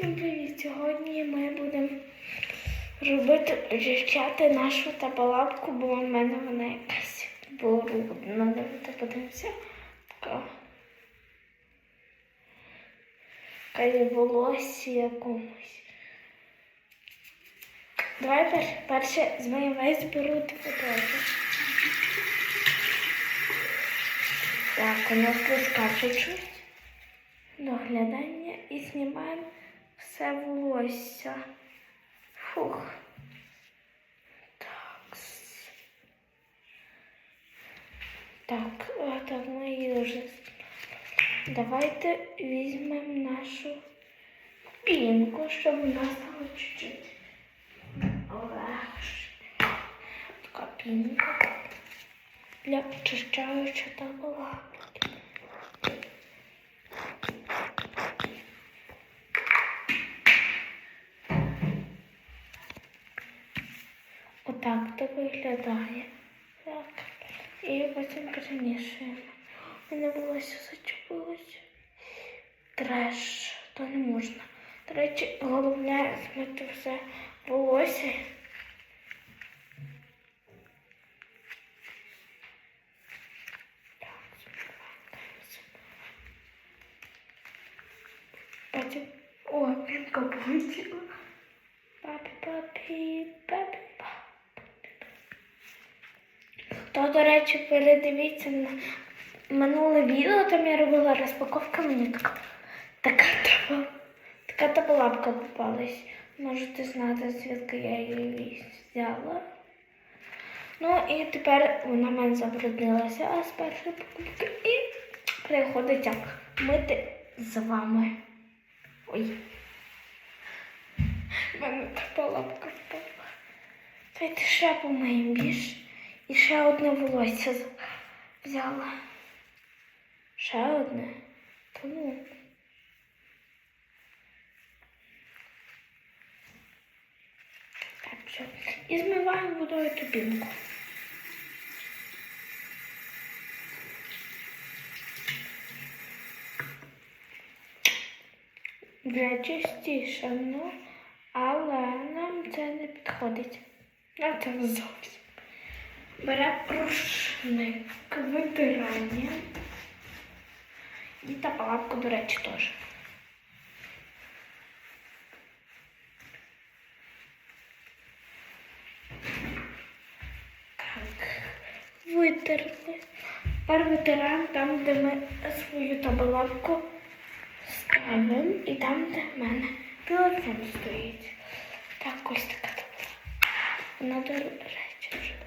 Всім привіт! Сьогодні ми будемо робити очищати нашу табалапку, бо в мене вона якась брудна. Давайте подивимося. Така. Така волосся якомусь. Давай перше, перше змиємо весь беру фотографію. Так, у нас блискавче чуть. Доглядання і знімаємо все волосся. Фух. Так. Так, так, ми її вже. Давайте візьмемо нашу пінку, щоб у нас стало чуть-чуть легше. Така пінка для очищаюча та була. Виглядає. Так. І потім перемішуємо. Мене волосся зачепилося. Треш, то не можна. До речі, головне змити все волосся. Потім. О, пінка полетіла. Папі, папі, папі, папі. То, до речі, передивіться на минуле відео, там я робила розпаковка, мені така така таба, така табалапка попалась. Можете знати, звідки я її взяла. Ну і тепер вона мене забруднилася, а з першої покупки і приходить як мити з вами. Ой. В мене така лапка впала. Давайте ще помиємо більш. І ще одне волосся взяла. Ще одне. Тому. Так, все. І змиваємо водою тупінку. Вже частіше, ну, але нам це не підходить. Нам це зовсім. Бере витирання. І та палатку, до речі, теж. Так, витерли. Тепер витираємо там, де ми свою табалавку ставимо, і там, де в мене телефон стоїть. Так, ось така табла. Вона, до вже випадна. Ну, зеркало.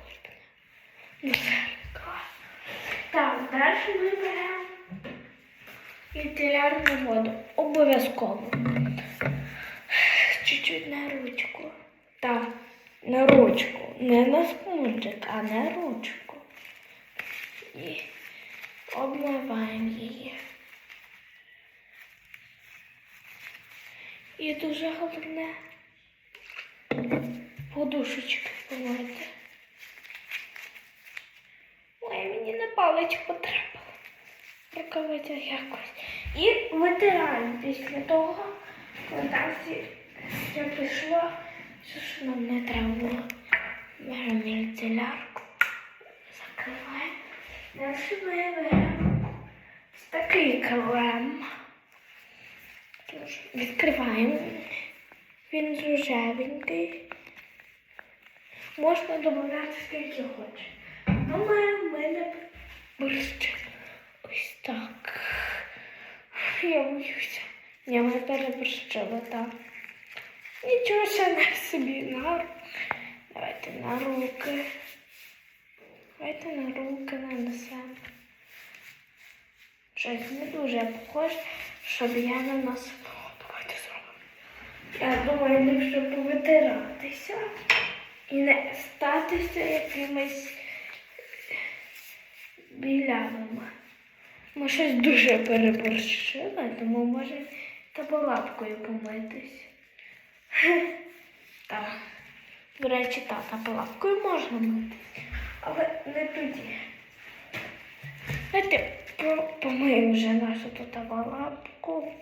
Так, далі ми беремо вентилярну воду. Обов'язково. Чуть-чуть на ручку. Так, на ручку. Не на спунжик, а на ручку. І обмиваємо її. І дуже головне подушечки помити. Ой, мені на паличку потрапило. Рукавиця якось. І витираємо після того, коли всі все що ж нам не треба було. Беремо вентилярку, закриваємо. Далі ми беремо ось такий крем. Відкриваємо. Він рожевенький. Можна додати скільки хочеш. Думаю, в мене Ось так. Я боюся. Я мене переборщила, так. Нічого ще не собі на ру- Давайте на руки. Давайте на руки нанесемо. Щось не дуже похоже, щоб я наносила. Давайте зробимо. Я думаю, не щоб повитиратися і не статися якимись білявими. Ми щось дуже переборщили, тому може табалапкою помитись. Так. До речі, так, табалапкою можна мити, але не тоді. Давайте по- помиємо вже нашу тут табалапку,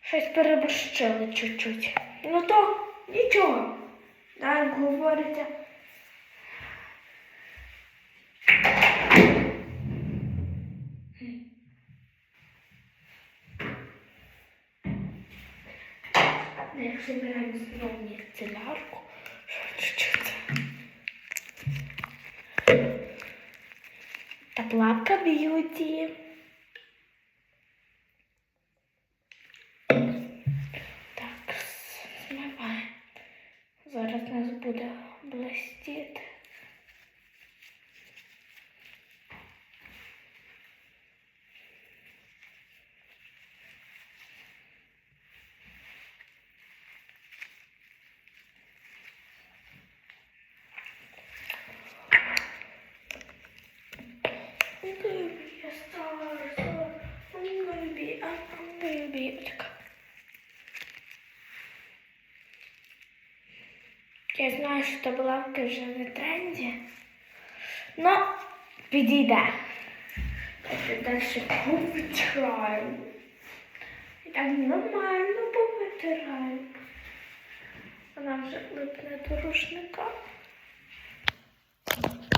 Щось переборщили чуть-чуть. Ну то нічого. Так говорите. Як забираємо знову міцелярку, що чуть-чуть. Та плавка б'юті. Так, змиваємо. Зараз у нас буде блистіти. Така. Я знаю, що таблавка вже не тренді. Ну, підійде. Давайте далі повитираємо. І так нормально повитираємо. Вона вже липне до рушника.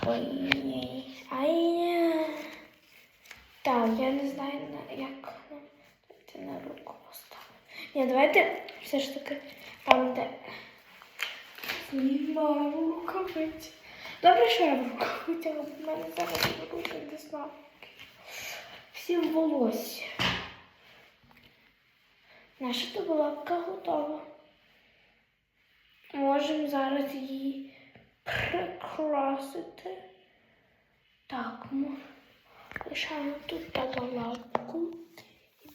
Ой. Ай. Так, я не знаю, на- як нам давайте на руку поставити. Ні, давайте все ж таки там, де знімаємо рукавиці. Добре, що я в рукавицях, бо в мене зараз руки не знаю. Всі в волосі. Наша табулапка готова. Можемо зараз її прикрасити. Так, ми лишаємо тут табулапку.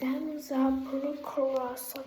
Ben zapuru kruvasanı